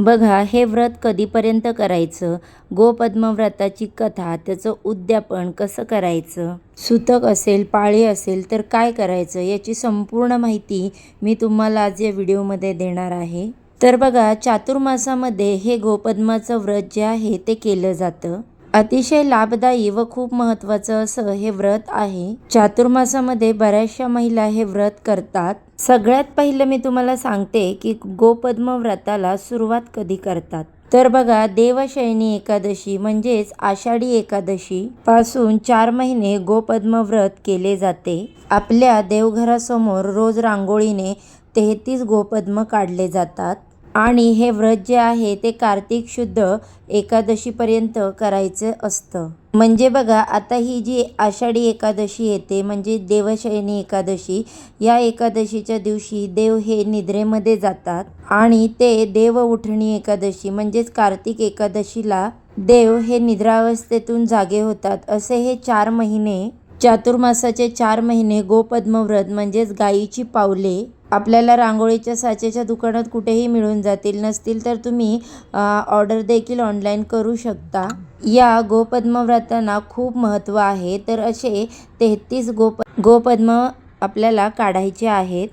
बघा हे व्रत कधीपर्यंत करायचं? गोपद्म व्रताची कथा त्याचं उद्यापन कसं करायचं? सुतक असेल पाळी असेल तर काय करायचं? याची संपूर्ण माहिती मी तुम्हाला आज या व्हिडिओमध्ये देणार आहे. तर बघा चातुर्मासामध्ये हे गोपद्माचं व्रत जे आहे ते केलं जातं. अतिशय लाभदायी व खूप महत्त्वाचं असं हे व्रत आहे. चातुर्मासामध्ये बऱ्याचशा महिला हे व्रत करतात. सगळ्यात पहिलं मी तुम्हाला सांगते की गोपद्म व्रताला सुरुवात कधी करतात. तर बघा देवशयनी एकादशी म्हणजेच आषाढी एकादशी पासून चार महिने गोपद्म व्रत केले जाते. आपल्या देवघरासमोर रोज रांगोळीने तेहतीस गोपद्म काढले जातात. आणि हे व्रत जे आहे ते कार्तिक शुद्ध एकादशीपर्यंत करायचं असतं. म्हणजे बघा आता ही जी आषाढी एकादशी येते म्हणजे देवशयनी एकादशी या एकादशीच्या दिवशी देव हे निद्रेमध्ये जातात आणि ते देव उठणी एकादशी म्हणजेच कार्तिक एकादशीला देव हे निद्रावस्थेतून जागे होतात. असे हे चार महिने चातुर्मासाचे चार महिने गोपद्मव्रत म्हणजेच गायीची पावले आपल्याला रांगोळीच्या साचेच्या दुकानात कुठेही मिळून जातील नसतील तर तुम्ही ऑर्डर देखील ऑनलाईन करू शकता. या गोपद्म व्रतांना खूप महत्त्व आहे तर असे तेहतीस गोप गोपद्म आपल्याला काढायचे आहेत.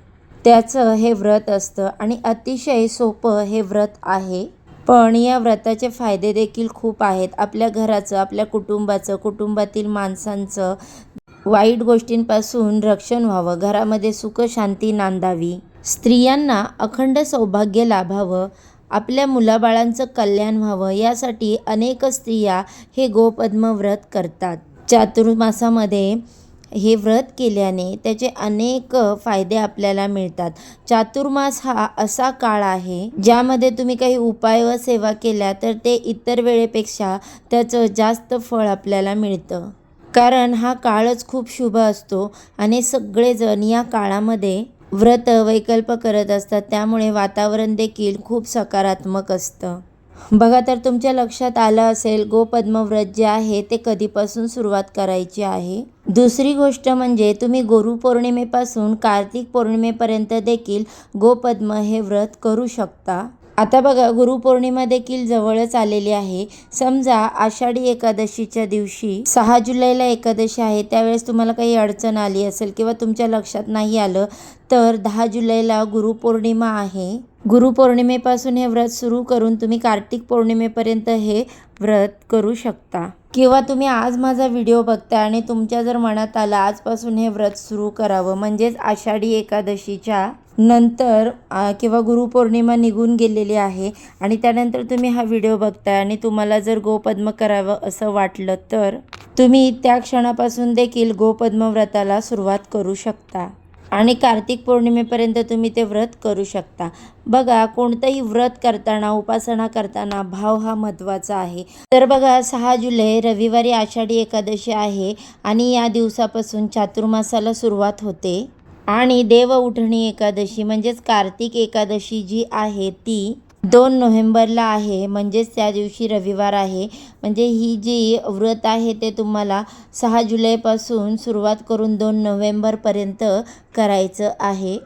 त्याचं हे व्रत असतं आणि अतिशय सोपं हे व्रत आहे. पण या व्रताचे फायदे देखील खूप आहेत. आपल्या घराचं आपल्या कुटुंबाचं कुटुंबातील माणसांचं वाईट गोष्टींपासून रक्षण व्हावं घरामध्ये सुख शांती नांदावी. स्त्रियांना अखंड सौभाग्य लाभावं आपल्या मुलाबाळांचं कल्याण व्हावं यासाठी अनेक स्त्रिया हे गोपद्म व्रत करतात. चातुर्मासामध्ये हे व्रत केल्याने त्याचे अनेक फायदे आपल्याला मिळतात. चातुर्मास हा असा काळ आहे ज्यामध्ये तुम्ही काही उपाय व सेवा केल्या तर ते इतर वेळेपेक्षा त्याचं जास्त फळ आपल्याला मिळतं. कारण हा काळच खूप शुभ असतो आणि सगळेजण या काळामध्ये व्रत वैकल्प करत असतात. त्यामुळे वातावरण देखील खूप सकारात्मक असतं. बघा तर तुमच्या लक्षात आलं असेल गोपद्म व्रत जे आहे ते कधीपासून सुरुवात करायची आहे? दुसरी गोष्ट म्हणजे तुम्ही गुरुपौर्णिमेपासून कार्तिक पौर्णिमेपर्यंत देखील गोपद्म हे व्रत करू शकता. आता बघा गुरुपौर्णिमा देखील जवळच आलेली आहे. समजा आषाढी एकादशीच्या दिवशी सहा जुलैला एकादशी आहे त्यावेळेस तुम्हाला काही अडचण आली असेल किंवा तुमच्या लक्षात नाही आलं तर दहा जुलैला गुरुपौर्णिमा आहे. गुरुपौर्णिमेपासून हे व्रत सुरू करून तुम्ही कार्तिक पौर्णिमेपर्यंत हे व्रत करू शकता. किंवा तुम्ही आज माझा व्हिडिओ बघता आणि तुमच्या जर मनात आलं आजपासून हे व्रत सुरू करावं म्हणजेच आषाढी एकादशीच्या नंतर किंवा गुरुपौर्णिमा निघून गेलेली आहे आणि त्यानंतर तुम्ही हा व्हिडिओ बघताय आणि तुम्हाला जर गोपद्म करावं असं वाटलं तर तुम्ही त्या क्षणापासून देखील गोपद्म व्रताला सुरुवात करू शकता. आणि कार्तिक पौर्णिमेपर्यंत तुम्ही ते व्रत करू शकता. बघा कोणतंही व्रत करताना उपासना करताना भाव हा महत्त्वाचा आहे. तर बघा सहा जुलै रविवारी आषाढी एकादशी आहे आणि या दिवसापासून चातुर्मासाला सुरुवात होते. आणि देवउठणी एकादशी म्हणजेच कार्तिक एकादशी जी आहे ती दोन नोव्हेंबरला आहे म्हणजेच त्या दिवशी रविवार आहे. म्हणजे ही जी व्रत आहे ते तुम्हाला सहा जुलैपासून सुरुवात करून दोन नोव्हेंबरपर्यंत करायचं आहे.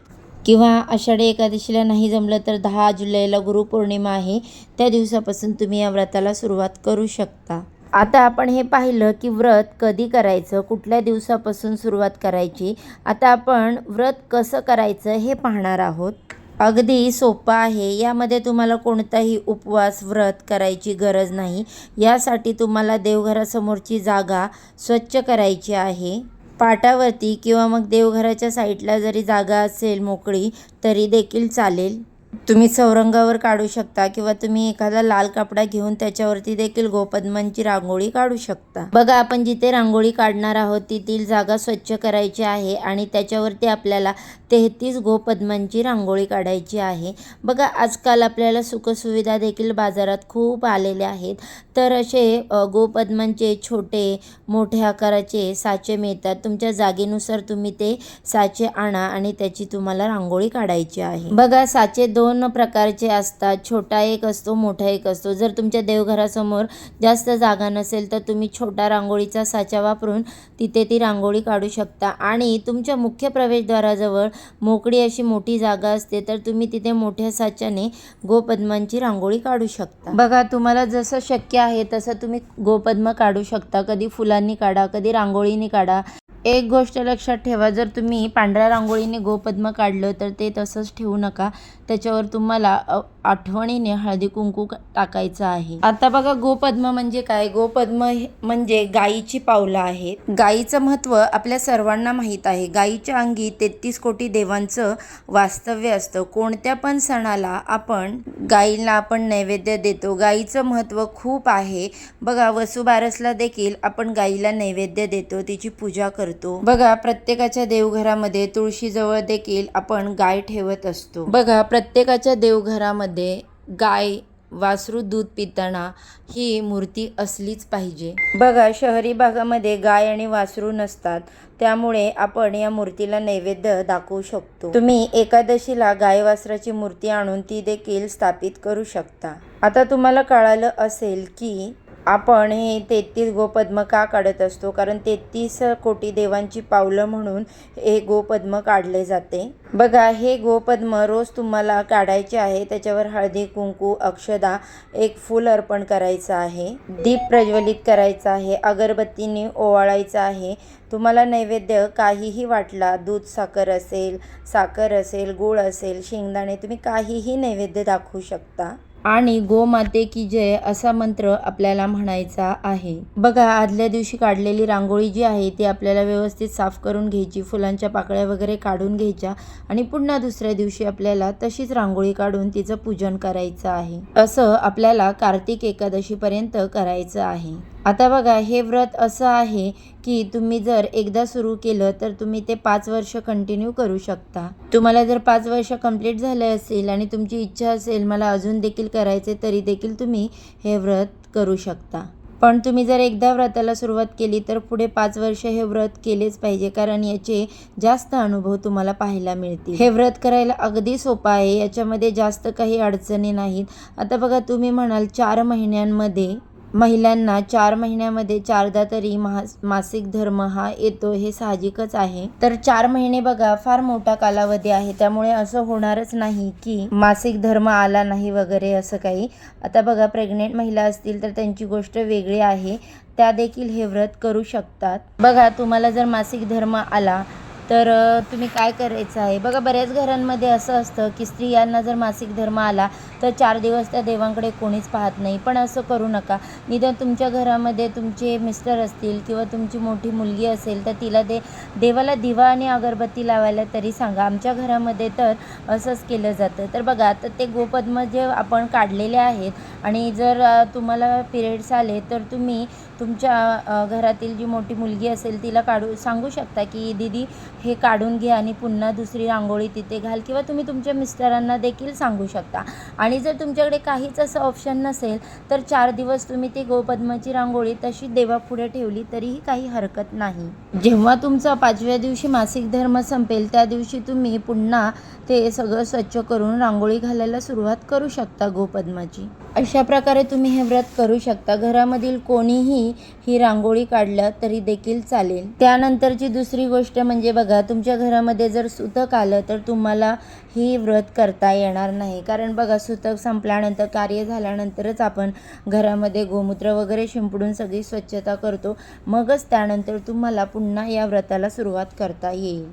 किंवा आषाढी एकादशीला नाही जमलं तर दहा जुलैला गुरुपौर्णिमा आहे. त्या दिवसापासून तुम्ही या व्रताला सुरुवात करू शकता. आता आपण हे पाहिलं की व्रत कधी करायचं कुठल्या दिवसापासून सुरुवात करायची आता आपण व्रत कसं करायचं हे पाहणार आहोत. अगदी सोपं आहे. यामध्ये तुम्हाला कोणताही उपवास व्रत करायची गरज नाही. यासाठी तुम्हाला देवघरासमोरची जागा स्वच्छ करायची आहे. पाटावरती किंवा मग देवघराच्या साईडला जरी जागा असेल मोकळी तरी देखील चालेल. तुम्ही चौरंगावर काढू शकता किंवा तुम्ही एखादा लाल कपडा घेऊन त्याच्यावरती देखील गोपद्मांची रांगोळी काढू शकता. बघा आपण जिथे रांगोळी काढणार आहोत तेथील जागा स्वच्छ करायची आहे आणि त्याच्यावरती आपल्याला तेहतीस गोपद्मांची रांगोळी काढायची आहे. बघा आजकाल आपल्याला सुखसुविधा देखील बाजारात खूप आलेल्या आहेत. तर असे गोपद्मांचे छोटे मोठ्या आकाराचे साचे मिळतात. तुमच्या जागेनुसार तुम्ही ते साचे आणा आणि त्याची तुम्हाला रांगोळी काढायची आहे. बघा साचे दोन दोन प्रकारचे असतात. छोटा एक असतो मोठा एक असतो. जर तुमच्या देवघरासमोर जास्त जागा नसेल तर तुम्ही छोटा रांगोळीचा साचा वापरून तिथे ती रांगोळी काढू शकता. आणि तुमच्या मुख्य प्रवेशद्वाराजवळ मोकळी अशी मोठी जागा असते तर तुम्ही तिथे मोठ्या साच्याने गोपद्मांची रांगोळी काढू शकता. बघा तुम्हाला जसं शक्य आहे तसं तुम्ही गोपद्म काढू शकता. कधी फुलांनी काढा कधी रांगोळीने काढा. एक गोष्ट लक्षात ठेवा जर तुम्ही पांढऱ्या रांगोळीने गोपद्म काढलं तर ते तसंच ठेवू नका. त्याच्यावर तुम्हाला आठवणीने हळदी कुंकू टाकायचं आहे. आता बघा गोपद्म म्हणजे काय? गोपद्म हे- म्हणजे गायीची पावलं आहेत. गायीचं महत्त्व आपल्या सर्वांना माहीत आहे. गायीच्या अंगी तेहतीस कोटी देवांचं वास्तव्य असतं. कोणत्या पण सणाला आपण गायीला आपण नैवेद्य देतो. गायीचं महत्त्व खूप आहे. बघा वसुबारसला देखील आपण गायीला नैवेद्य देतो. तिची पूजा करतो. बघा प्रत्येकाच्या देवघरामध्ये तुळशीजवळ देखील आपण गाय ठेवत असतो. बघा प्रत्येकाच्या देवघरामध्ये गाय वासरू दूध पिताना ही मूर्ती असलीच पाहिजे. बघा शहरी भागामध्ये गाय आणि वासरू नसतात त्यामुळे आपण या मूर्तीला नैवेद्य दाखवू शकतो. तुम्ही एकादशीला गाय वासराची मूर्ती आणून ती देखील स्थापित करू शकता. आता तुम्हाला कळालं असेल की आपण हे तेहतीस गोपद्म का काढत असतो कारण तेहतीस कोटी देवांची पावलं म्हणून हे गोपद्म काढले जाते. बघा हे गोपद्म रोज तुम्हाला काढायचे आहे. त्याच्यावर हळदी कुंकू अक्षदा एक फूल अर्पण करायचं आहे. दीप प्रज्वलित करायचं आहे. अगरबत्तीने ओवाळायचं आहे. तुम्हाला नैवेद्य काहीही वाटला दूध साखर असेल साखर असेल गूळ असेल शेंगदाणे तुम्ही काहीही नैवेद्य दाखवू शकता. आणि गोमाते की जय असा मंत्र आपल्याला म्हणायचा आहे. बघा आदल्या दिवशी काढलेली रांगोळी जी आहे ती आपल्याला व्यवस्थित साफ करून घ्यायची फुलांच्या पाकळ्या वगैरे काढून घ्यायच्या आणि पुन्हा दुसऱ्या दिवशी आपल्याला तशीच रांगोळी काढून तिचं पूजन करायचं आहे. असं आपल्याला कार्तिक एकादशीपर्यंत करायचं आहे. आता बघा हे व्रत असं आहे की तुम्ही जर एकदा सुरू केलं तर तुम्ही ते पाच वर्ष कंटिन्यू करू शकता. तुम्हाला जर पाच वर्ष कंप्लीट झाले असेल आणि तुमची इच्छा असेल मला अजून देखील करायचे तरी देखील तुम्ही हे व्रत करू शकता. पण तुम्ही जर एकदा व्रताला सुरुवात केली तर पुढे पाच वर्ष हे व्रत केलेच पाहिजे कारण याचे जास्त अनुभव तुम्हाला पाहायला मिळतील. हे व्रत करायला अगदी सोपं आहे याच्यामध्ये जास्त काही अडचणी नाहीत. आता बघा तुम्ही म्हणाल चार महिन्यांमध्ये महिलांना चार महिन्यामध्ये चारदा तरी महा मासिक धर्म हा येतो हे साहजिकच आहे. तर चार महिने बघा फार मोठा कालावधी आहे. त्यामुळे असं होणारच नाही की मासिक धर्म आला नाही वगैरे असं काही. आता बघा प्रेग्नेंट महिला असतील तर त्यांची गोष्ट वेगळी आहे. त्या देखील हे व्रत करू शकतात. बघा तुम्हाला जर मासिक धर्म आला तर तुम्ही काय करायचं आहे? बघा बऱ्याच घरांमध्ये असं असतं की स्त्रियांना जर मासिक धर्म आला तर चार दिवस त्या देवांकडे कोणीच पाहत नाही. पण असं करू नका. निदान तुमच्या घरामध्ये तुमचे मिस्टर असतील किंवा तुमची मोठी मुलगी असेल तर तिला दे देवाला दिवा आणि अगरबत्ती लावायला तरी सांगा. आमच्या घरामध्ये तर असंच केलं जातं. तर बघा आता ते गोपद्म जे आपण काढलेले आहेत आणि जर तुम्हाला पिरियड्स आले तर तुम्ही तुमच्या घरातील जी मोठी मुलगी असेल तिला काढू सांगू शकता की दीदी हे काढून घ्या आणि पुन्हा दुसरी रांगोळी तिथे घाल किंवा तुम्ही तुमच्या मिस्टरांना देखील सांगू शकता. आणि जर तुमच्याकडे काहीच असं ऑप्शन नसेल तर चार दिवस तुम्ही ती गोपद्माची रांगोळी तशी देवापुढे ठेवली तरीही काही हरकत नाही. जेव्हा तुमचा पाचव्या दिवशी मासिक धर्म संपेल त्या दिवशी तुम्ही पुन्हा ते सगळं स्वच्छ करून रांगोळी घालायला सुरुवात करू शकता गोपद्माची. अशा प्रकारे तुम्ही हे व्रत करू शकता. घरामधील कोणीही ही रांगोळी काढलं तरी देखील चालेल. त्यानंतरची दुसरी गोष्ट म्हणजे बघा तुमच्या घरामध्ये जर सुतक आलं तर तुम्हाला ही व्रत करता येणार नाही. कारण बघा सुतक संपल्यानंतर कार्य झाल्यानंतरच आपण घरामध्ये गोमूत्र वगैरे शिंपडून सगळी स्वच्छता करतो. मगच त्यानंतर तुम्हाला पुन्हा या व्रताला सुरुवात करता येईल.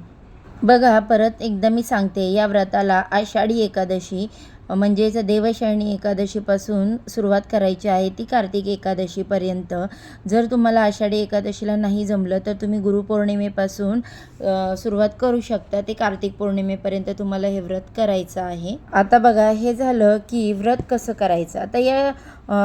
बघा परत एकदा मी सांगते या व्रताला आषाढी एकादशी म्हणजेच देवशयनी एकादशीपासून सुरुवात करायची आहे ती कार्तिक एकादशीपर्यंत. जर तुम्हाला आषाढी एकादशीला नाही जमलं तर तुम्ही गुरुपौर्णिमेपासून सुरुवात करू शकता. ते कार्तिक पौर्णिमेपर्यंत तुम्हाला हे व्रत करायचं आहे. आता बघा हे झालं की व्रत कसं करायचं? आता या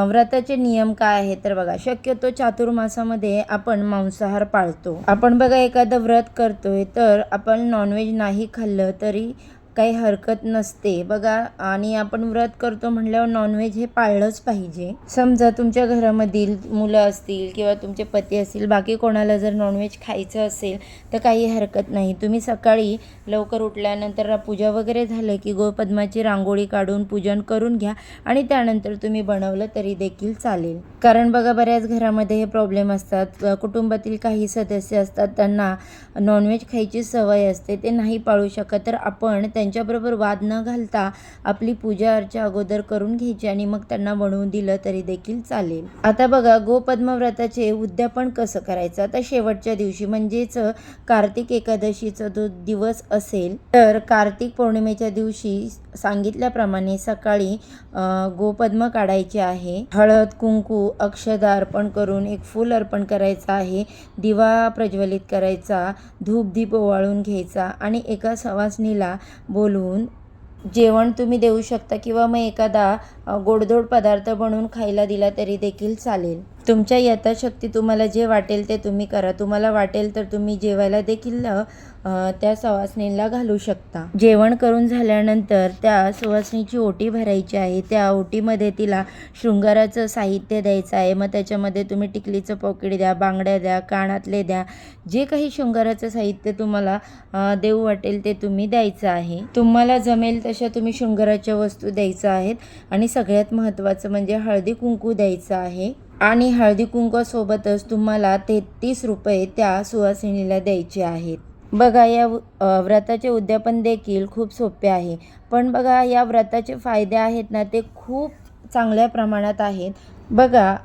व्रताचे नियम काय आहेत? तर बघा शक्यतो चातुर्मासामध्ये आपण मांसाहार पाळतो. आपण बघा एखादं व्रत करतोय तर आपण नॉनव्हेज नाही खाल्लं तरी काही हरकत नसते. बघा आणि आपण व्रत करतो म्हटल्यावर नॉनव्हेज हे पाळलंच पाहिजे. समजा तुमच्या घरामधील मुलं असतील किंवा तुमचे पती असतील बाकी कोणाला जर नॉनव्हेज खायचं असेल तर काही हरकत नाही. तुम्ही सकाळी लवकर उठल्यानंतर पूजा वगैरे झालं की गोपद्माची रांगोळी काढून पूजन करून घ्या आणि त्यानंतर तुम्ही बनवलं तरी देखील चालेल. कारण बघा बऱ्याच घरामध्ये हे प्रॉब्लेम असतात. कुटुंबातील काही सदस्य असतात त्यांना नॉनव्हेज खायची सवय असते ते नाही पाळू शकत. तर आपण त्यांच्याबरोबर वाद न घालता आपली पूजा अर्चा अगोदर करून घ्यायची आणि मग त्यांना बनवून दिलं तरी देखील चालेल. आता बघा गोपद्म व्रताचे उद्यापन कसं करायचं? आता शेवटच्या दिवशी म्हणजेच कार्तिक एकादशीचा जो दिवस असेल तर कार्तिक पौर्णिमेच्या दिवशी सांगितल्याप्रमाणे सकाळी गोपद्म काढायचे आहे. हळद कुंकू अक्षदा अर्पण करून एक फूल अर्पण करायचं आहे. दिवा प्रज्वलित करायचा धूप दीप ओवाळून घ्यायचा आणि एका सवासणीला बोलवून जेवण तुम्ही देऊ शकता किंवा मग एखादा गोडधोड पदार्थ बनवून खायला दिला तरी देखील चालेल. तुमच्या यथाशक्ती तुम्हाला जे वाटेल ते तुम्ही करा. तुम्हाला वाटेल तर तुम्ही जेवायला देखील त्या सवासणीला घालू शकता. जेवण करून झाल्यानंतर त्या सुवासणीची ओटी भरायची आहे. त्या ओटीमध्ये तिला शृंगाराचं साहित्य द्यायचं आहे. मग त्याच्यामध्ये तुम्ही टिकलीचं पॉकेट द्या बांगड्या द्या कानातले द्या. जे काही शृंगाराचं साहित्य तुम्हाला देऊ वाटेल ते तुम्ही द्यायचं आहे. तुम्हाला जमेल तशा तुम्ही शृंगाराच्या वस्तू द्यायच्या आहेत. आणि सगळ्यात महत्त्वाचं म्हणजे हळदी कुंकू द्यायचं आहे. आणि हळदी कुंकवासोबतच तुम्हाला तेहतीस रुपये त्या सुवासिनीला द्यायचे आहेत. बघा या व्रताचे उद्यापन देखील खूप सोपे आहे. पण बघा या व्रताचे फायदे आहेत ना ते खूप चांगल्या प्रमाणात आहेत. बघा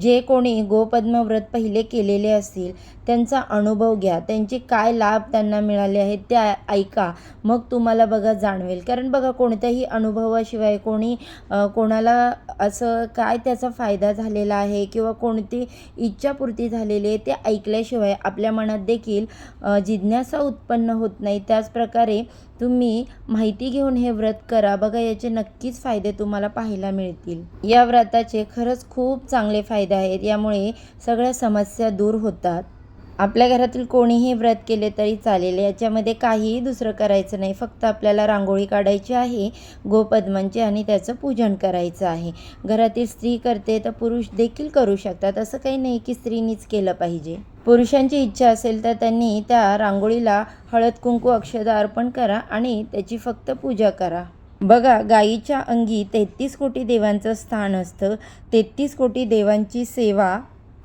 जे कोणी गोपद्म व्रत पहिले केलेले असतील त्यांचा अनुभव घ्या. त्यांचे काय लाभ त्यांना मिळाले आहेत ते ऐका. मग तुम्हाला बघा जाणवेल. कारण बघा कोणत्याही अनुभवाशिवाय कोणी कोणाला असं काय त्याचा फायदा झालेला आहे किंवा कोणती इच्छापूर्ती झालेली आहे ते ऐकल्याशिवाय आपल्या मनात देखील जिज्ञासा उत्पन्न होत नाही. त्याचप्रकारे तुम्ही माहिती घेऊन हे व्रत करा. बघा याचे नक्कीच फायदे तुम्हाला पाहायला मिळतील. या व्रताचे खरंच खूप चांगले फायदे आहेत. यामुळे सगळ्या समस्या दूर होतात. आपल्या घरातील कोणीही व्रत केले तरी चालेल. याच्यामध्ये काहीही दुसरं करायचं नाही. फक्त आपल्याला रांगोळी काढायची आहे गोपद्मांची आणि त्याचं पूजन करायचं आहे. घरातील स्त्री करते तर पुरुष देखील करू शकतात. असं काही नाही की स्त्रीनीच केलं पाहिजे. पुरुषांची इच्छा असेल तर त्यांनी त्या रांगोळीला हळद कुंकू अक्षदा अर्पण करा आणि त्याची फक्त पूजा करा. बघा गायीच्या अंगी तेहतीस कोटी देवांचं स्थान असतं. तेहतीस कोटी देवांची सेवा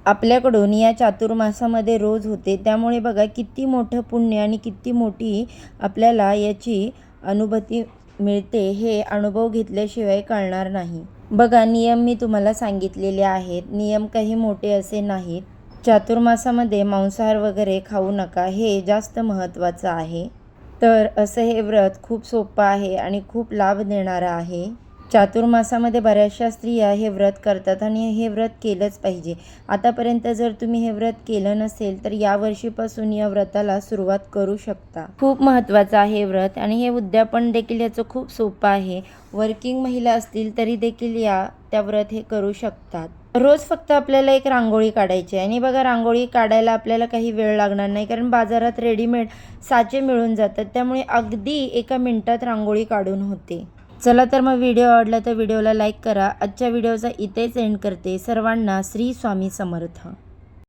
आपल्याकडून या चातुर्मासामध्ये रोज होते. त्यामुळे बघा किती मोठं पुण्य आणि किती मोठी आपल्याला याची अनुभूती मिळते हे अनुभव घेतल्याशिवाय कळणार नाही. बघा नियम मी तुम्हाला सांगितलेले आहेत. नियम काही मोठे असे नाहीत. चातुर्मासामध्ये मांसाहार वगैरे खाऊ नका हे जास्त महत्त्वाचं आहे. तर असं हे व्रत खूप सोपं आहे आणि खूप लाभ देणारं आहे. चातुर्मासामध्ये बऱ्याचशा स्त्रिया हे व्रत करतात आणि हे व्रत केलंच पाहिजे. आतापर्यंत जर तुम्ही हे व्रत केलं नसेल तर या वर्षीपासून या व्रताला सुरुवात करू शकता. खूप महत्त्वाचं आहे व्रत आणि हे उद्यापन देखील याचं खूप सोपं आहे. वर्किंग महिला असतील तरी देखील या त्या व्रत हे करू शकतात. रोज फक्त आपल्याला एक रांगोळी काढायची आहे. आणि बघा रांगोळी काढायला आपल्याला काही वेळ लागणार नाही कारण बाजारात रेडीमेड साचे मिळून जातात. त्यामुळे अगदी एका मिनटात रांगोळी काढून होते. चला तर मग व्हिडिओ आवडला तर व्हिडिओला लाईक करा. आजच्या व्हिडिओचा इथेच एंड करते. सर्वांना श्री स्वामी समर्थ.